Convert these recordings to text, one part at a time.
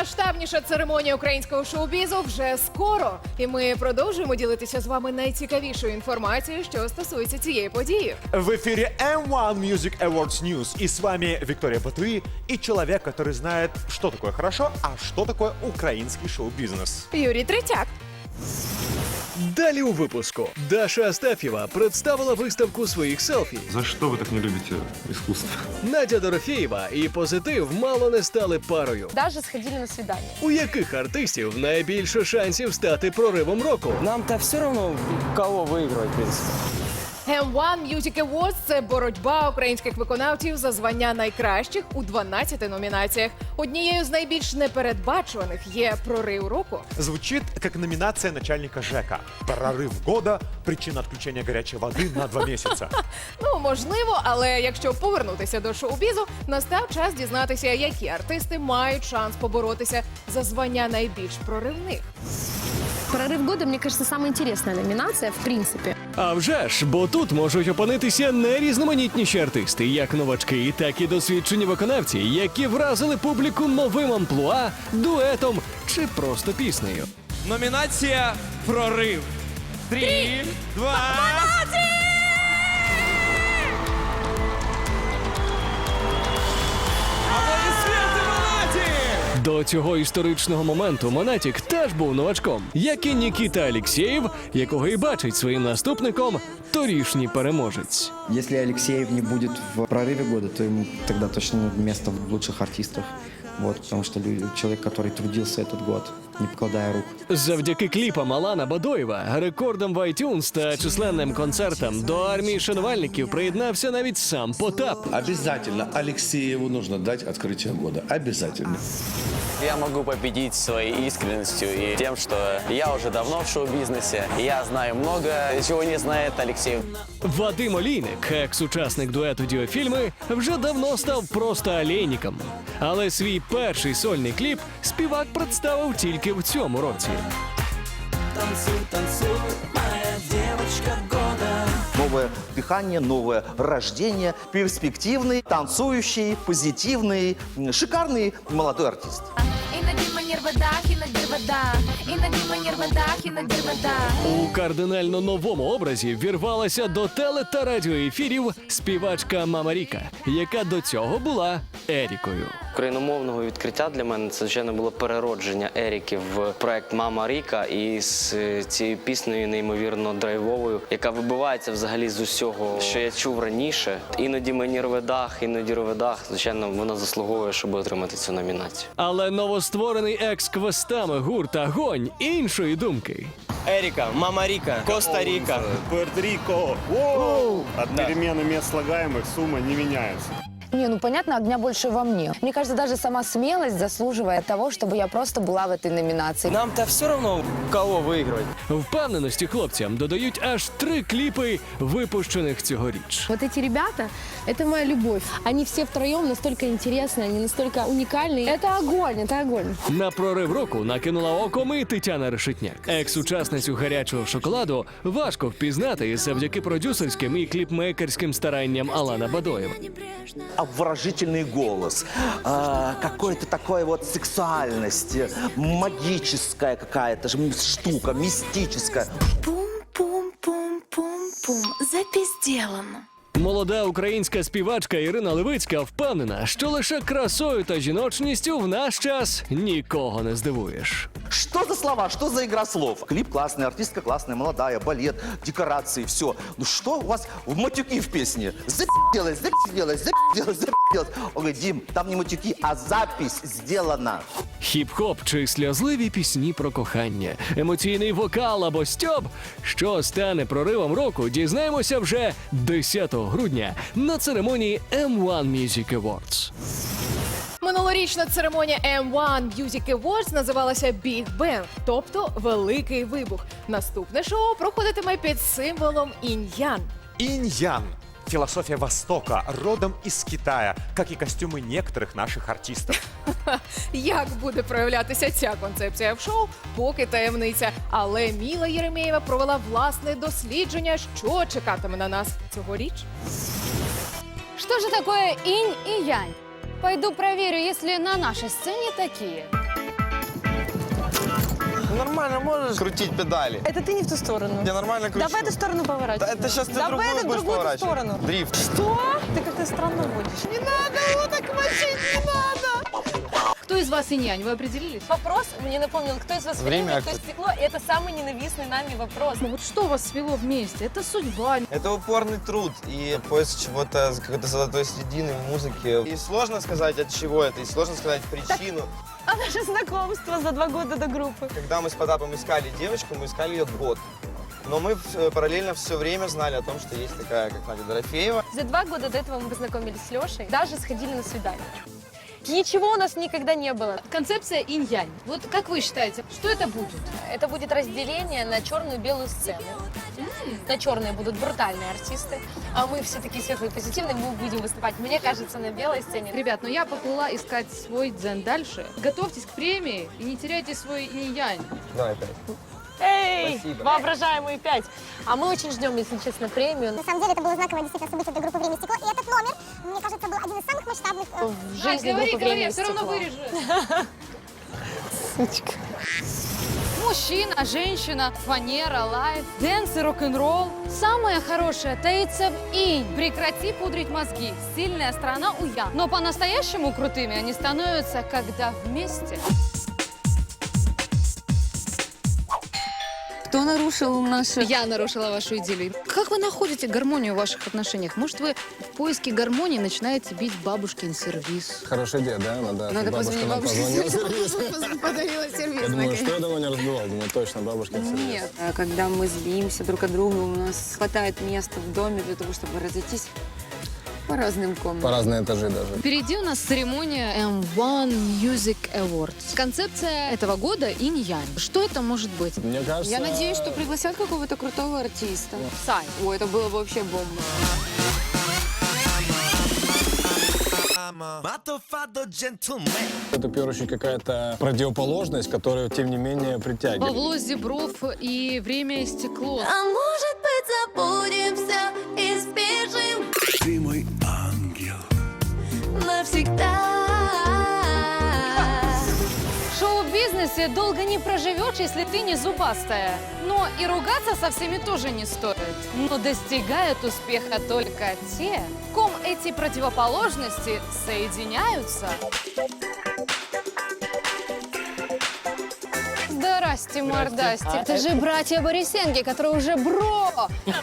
Наймасштабніша церемонія українського шоу-бізу вже скоро. І ми продовжуємо ділитися з вами найцікавішою інформацією, що стосується цієї події. В ефірі M1 Music Awards News. І з вами Вікторія Батуї і чоловік, який знає, що такое хорошо, а що такое український шоу-бізнес. Юрій Третяк. Далі у випуску Даша Астафєва представила виставку своїх селфі. За что вы так не любите искусство? Надя Дорофєєва і позитив мало не стали парою. Даже сходили на свидание. У яких артистів найбільше шансів стати проривом року? Нам-то все равно, кого выигрывать, в принципе. M1 Music Awards – це боротьба українських виконавців за звання найкращих у 12 номінаціях. Однією з найбільш непередбачуваних є прорив року. Звучит как номинация начальника ЖЭКа. Прорыв года, причина отключения горячей воды на два месяца. Ну можливо, але якщо повернутися до шоу-бізу, настав час дізнатися, які артисти мають шанс поборотися за звання найбільш проривних. Прорыв года, мне кажется, самая интересная номинация, в принципе. А вже ж, бо тут можуть опинитися найрізноманітніші артисти, як новачки, так і досвідчені виконавці, які вразили публіку новим амплуа, дуетом чи просто піснею. Номінація Прорив. Три, два. 12! До цього історичного моменту Монатік теж був новачком, як і Нікіта Алєксєєв, якого і бачить своїм наступником торішній переможець. Если Алексеев не будет в прорыве года, то ему тогда точно место в лучших артистах. Вот, потому что лю- человек, который трудился этот год, не покладая рук. Завдяки кліпам Алана Бадоєва, рекордам в iTunes та численним концертам до армії шанувальників приєднався навіть сам Потап. Обязательно Алексееву нужно дать открытие года. Обязательно. Я могу победить своей искренностью и тем, что я уже давно в шоу-бизнесе, и я знаю много, чего не знает Алексей. Вадим Олійник, екс-учасник дуету Діофільми, вже давно став просто олейником. Але свій перший сольний кліп співак представив тільки в цьому році. Новое дыхание, новое рождение, перспективный, танцующий, позитивный, м, шикарный молодой артист. Іноді мені рвода, іноді вода, іноді мені рвода, іноді вода. У кардинально новому образі вірвалася до теле та радіоефірів співачка Мама Ріка, яка до цього була Ерікою. Україномовного відкриття для мене це звичайно було переродження Еріки в проект Мама Ріка і з е, цією піснею неймовірно драйвовою, яка вибивається взагалі з усього, що я чув раніше. Іноді мені рве дах, іноді рве дах. Звичайно, вона заслуговує, щоб отримати цю номінацію. Але новостворений екс-квестами гурт Агонь іншої думки. Еріка, Мама Ріка, Коста-Ріка. Пуэрто-Рико. От перемены мест слагаемых сумма не меняется. Не, ну понятно, огня больше во мне. Мне кажется, даже сама смелость заслуживает того, чтобы я просто была в этой номинации. Нам-то все равно, кого выигрывать. Впевненості хлопцям додають аж три кліпи, випущених цьогоріч. Вот эти ребята, это моя любовь. Они все втроем настолько интересные, они настолько уникальные. Это огонь, это огонь. На прорив року накинула оком і Тетяна Решетняк. Екс-учасницю гарячого шоколаду важко впізнати завдяки продюсерським і кліпмейкерським старанням Алана Бадоєва. Обворожительный голос, а, какой-то такой вот сексуальность, э, магическая какая-то же штука, мистическая. Пум-пум-пум-пум, запізделано. Молода українська співачка Ірина Левицька впевнена, що лише красою та жіночністю в наш час нікого не здивуєш. Что за слова, что за игра слов? Клип классный, артистка классная, молодая, балет, декорации, все. Ну что у вас в матюки в песне? Запи***лась, запи***лась, запи***лась, запи***лась. Он говорит, Дим, там не матюки, а запись сделана. Хіп-хоп чи сльозливі пісні про кохання, емоційний вокал або стьоб. Що стане проривом року, дізнаємося вже 10 грудня на церемонії M1 Music Awards. Минулорічна церемонія M1 Music Awards називалася Big Bang, тобто Великий Вибух. Наступне шоу проходитиме під символом інь-ян. Инь-ян. Философия Востока, родом из Китая, как и костюмы некоторых наших артистов. Як буде проявлятися ця концепція в шоу, поки таємниця. Але Міла Єремєєва провела власне дослідження, що чекатиме на нас цьогоріч. Что же такое инь и янь? Пойду проверю, есть ли на нашей сцене такие. Нормально можешь крутить педали. Это ты не в ту сторону. Я нормально кручу. Давай в эту сторону поворачивай. Это сейчас ты Давай другую это будешь другую сторону. Дрифт. Что? Ты как-то странно будешь. Не надо! Из вас инь-янь? Вы определились? Вопрос мне напомнил, кто из вас Время, время, кто из стекло. И это самый ненавистный нами вопрос. Ну вот что вас свело вместе? Это судьба. Это упорный труд и поиск чего-то, какой-то золотой середины в музыке. И сложно сказать, от чего это, и сложно сказать причину. А наше знакомство за два года до группы. Когда мы с Потапом искали девочку, мы искали ее год. Но мы э, параллельно все время знали о том, что есть такая, как Надя Дорофеева. За два года до этого мы познакомились с Лешей, даже сходили на свидание. Ничего у нас никогда не было. Концепция инь-янь. Вот как вы считаете, что это будет? Это будет разделение на черную и белую сцену. На черные будут брутальные артисты, а мы все такие светлые и позитивные, мы будем выступать, мне кажется, на белой сцене. Ребят, ну я поплыла искать свой дзен дальше. Готовьтесь к премии и не теряйте свой инь-янь. Давай опять. Эй, Спасибо. воображаемые пять. А мы очень ждем, если честно, премию. На самом деле это было знаковое действительно событие для группы «Время и стекло». И этот номер, мне кажется, был один из самых масштабных. э, В жизни группы «Время и стекло». Сучка. Мужчина, женщина, фанера, лайф, дэнс и рок-н-ролл. Самое хорошее таится в инь. Прекрати пудрить мозги. Сильная страна у я. Но по-настоящему крутыми они становятся, когда вместе. Кто нарушил наши... Я нарушила вашу идиллию. Как вы находите гармонию в ваших отношениях? Может, вы в поиске гармонии начинаете бить бабушкин сервис? Хорошая идея, да? Надо, Надо позвонить нам бабушке. позвонила. Подарила сервис. Я думаю, что я давно не разбивал. Думаю, точно бабушкин сервис. Нет, а когда мы злимся друг от друга, у нас хватает места в доме для того, чтобы разойтись по разным По комнатам. разные этажи даже. Впереди у нас церемония M1 Music Awards. Концепция этого года – инь-янь. Что это может быть? Мне кажется... Я надеюсь, что пригласят какого-то крутого артиста. Сай. Ой, это было бы вообще бомба. Это, в первую очередь, какая-то противоположность, которая, тем не менее, притягивает. Павло Зебров и «Время и стекло». А может быть, забудем все и спешим Ты мой. Навсегда. В шоу-бизнесе долго не проживешь, если ты не зубастая. Но и ругаться со всеми тоже не стоит. Но достигают успеха только те, ком эти противоположности соединяются. Здрасте, мордасти. Это же братья Борисенки, которые уже бро.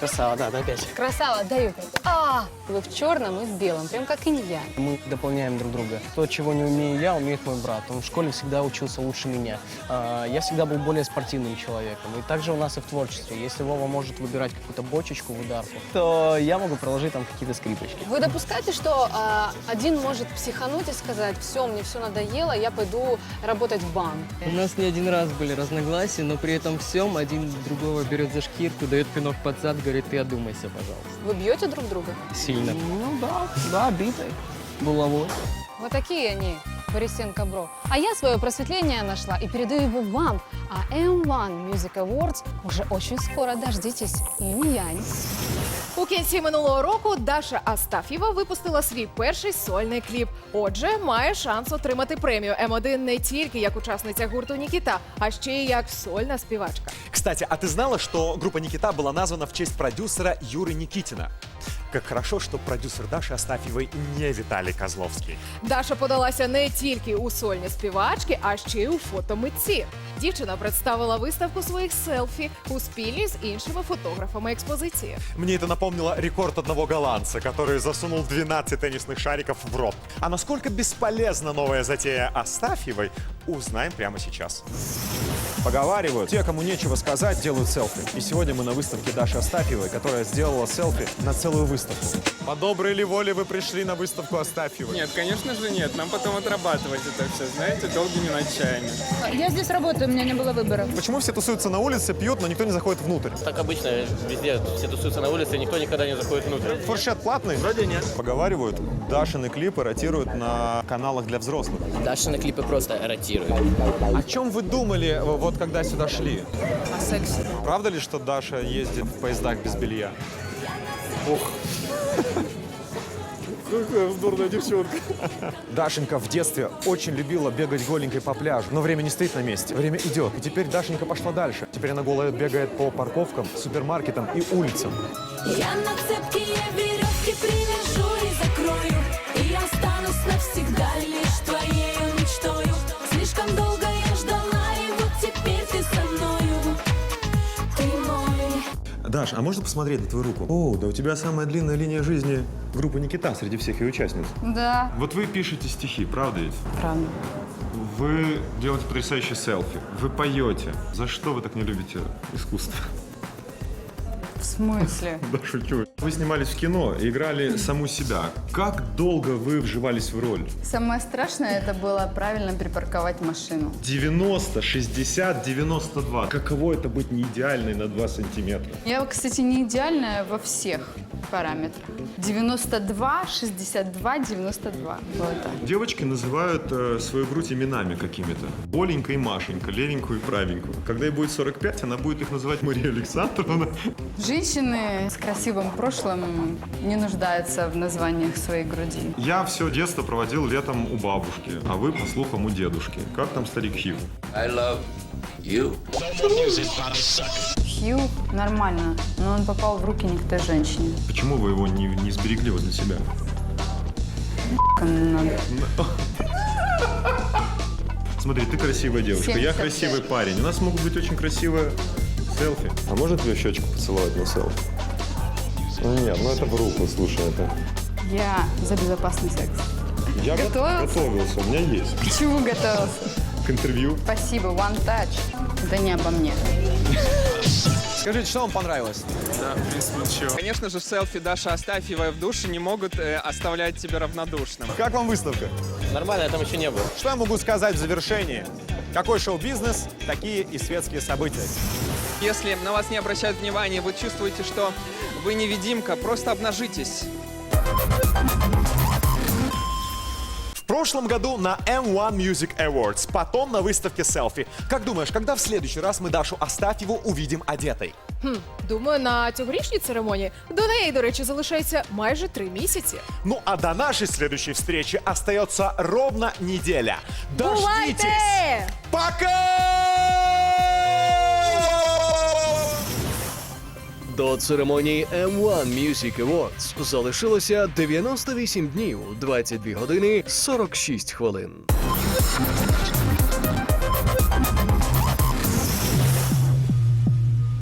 Красава, да, да, опять. Красава, даю. А, вы в черном и в белом, прям как инья. Мы дополняем друг друга. То, чего не умею я, умеет мой брат. Он в школе всегда учился лучше меня. А, Я всегда был более спортивным человеком. И также у нас и в творчестве. Если Вова может выбирать какую-то бочечку в ударку, то я могу проложить там какие-то скрипочки. Вы допускаете, что а, один может психануть и сказать, все, мне все надоело, я пойду работать в банк? У нас не один раз были разногласия, но при этом всем один другого берет за шкирку, дает пинок под зад, говорит, ты одумайся, пожалуйста. Вы бьете друг друга? Сильно. Ну да, да, битой. Булавой. Вот такие они, Борисенко бро. А я свое просветление нашла и передаю его вам. А M1 Music Awards уже очень скоро. Дождитесь. Инь-янь. У кінці минулого року Даша Астафєва випустила свій перший сольний кліп. Отже, має шанс отримати премію М1 не тільки як учасниця гурту Нікіта, а ще й як сольна співачка. Кстати, а ты знала, что группа Никита была названа в честь продюсера Юры Никитина? Как хорошо, что продюсер Даши Астафьевой не Виталий Козловский. Даша подалася не тільки у сольні співачки, а ще й у фотомитці. Дівчина представила виставку своїх селфі у спільні з іншими фотографами експозиції. Мне это напомнило рекорд одного голландца, который засунул 12 теннисных шариков в рот. А насколько бесполезна новая затея Астафьевой, узнаем прямо сейчас. Поговаривают, те, кому нечего сказать, делают селфи. И сегодня мы на выставке Даши Астафьевой, которая сделала селфи на целую выставку. По доброй ли воле вы пришли на выставку Астафьевой? Нет, конечно же нет. Нам потом отрабатывать это все, знаете, долгими ночами. Я здесь работаю, у меня не было выбора. Почему все тусуются на улице, пьют, но никто не заходит внутрь? Так обычно везде все тусуются на улице, никто никогда не заходит внутрь. Фуршет платный? Вроде нет. Поговаривают, Дашины клипы ротируют на каналах для взрослых. Дашины клипы просто ротируют. О чем вы думали, э, вот когда сюда шли? О сексе. Правда ли, что Даша ездит в поездах без белья? Какая вздорная девчонка. Дашенька в детстве очень любила бегать голенькой по пляжу, но время не стоит на месте, время идет. И теперь Дашенька пошла дальше. Теперь она голая бегает по парковкам, супермаркетам и улицам. Я на цепкие веревки Даш, а можно посмотреть на твою руку? О, да у тебя самая длинная линия жизни группы Никита среди всех ее участниц. Да, Вот вы пишете стихи, правда ведь? правда. Вы делаете потрясающие селфи. Вы поете. За что вы так не любите искусство? В смысле? Да, шучу. Вы снимались в кино и играли саму себя. Как долго вы вживались в роль? Самое страшное это было правильно припарковать машину. 90, 60, 92. Каково это быть не идеальной на 2 сантиметра? Я, кстати, не идеальная во всех параметрах. 92, 62, 92. Вот так. Девочки называют э, свою грудь именами какими-то. Оленька и Машенька, левенькую и правенькую. Когда ей будет 45, она будет их называть Мария Александровна. Женщины с красивым прошлым не нуждаются в названиях своей груди. Я все детство проводил летом у бабушки, а вы, по слухам, у дедушки. Как там старик Хью? Хью нормально, но он попал в руки не к той женщине. Почему вы его не, не сберегли возле себя? Кому надо. Смотри, ты красивая девушка, я 75. красивый парень. У нас могут быть очень красивые селфи. А можно твою щечку поцеловать на селфи? Ну нет, ну это в руку, слушай, это... Я за безопасный секс. Я го- Готовился? готовился, у меня есть. К чему готовился? К интервью. Спасибо, one touch. Это не обо мне. Скажите, что вам понравилось? Конечно же, селфи Даша Астафьева в душе не могут э, оставлять тебя равнодушным. Как вам выставка? Нормально, я там еще не был. Что я могу сказать в завершении? Какой шоу-бизнес, такие и светские события. Если на вас не обращают внимания, вы чувствуете, что вы невидимка, просто обнажитесь. В прошлом году на M1 Music Awards, потом на выставке селфи. Как думаешь, когда в следующий раз мы Дашу Астафьеву увидим одетой? Думаю, на цьогорічній церемонії до неї, до речі, залишається майже три місяці. Ну а до нашей следующей встречи остается ровно неделя. Дождитесь! Бувайте! Пока! До церемонії M1 Music Awards залишилося 98 днів, 22 години 46 хвилин.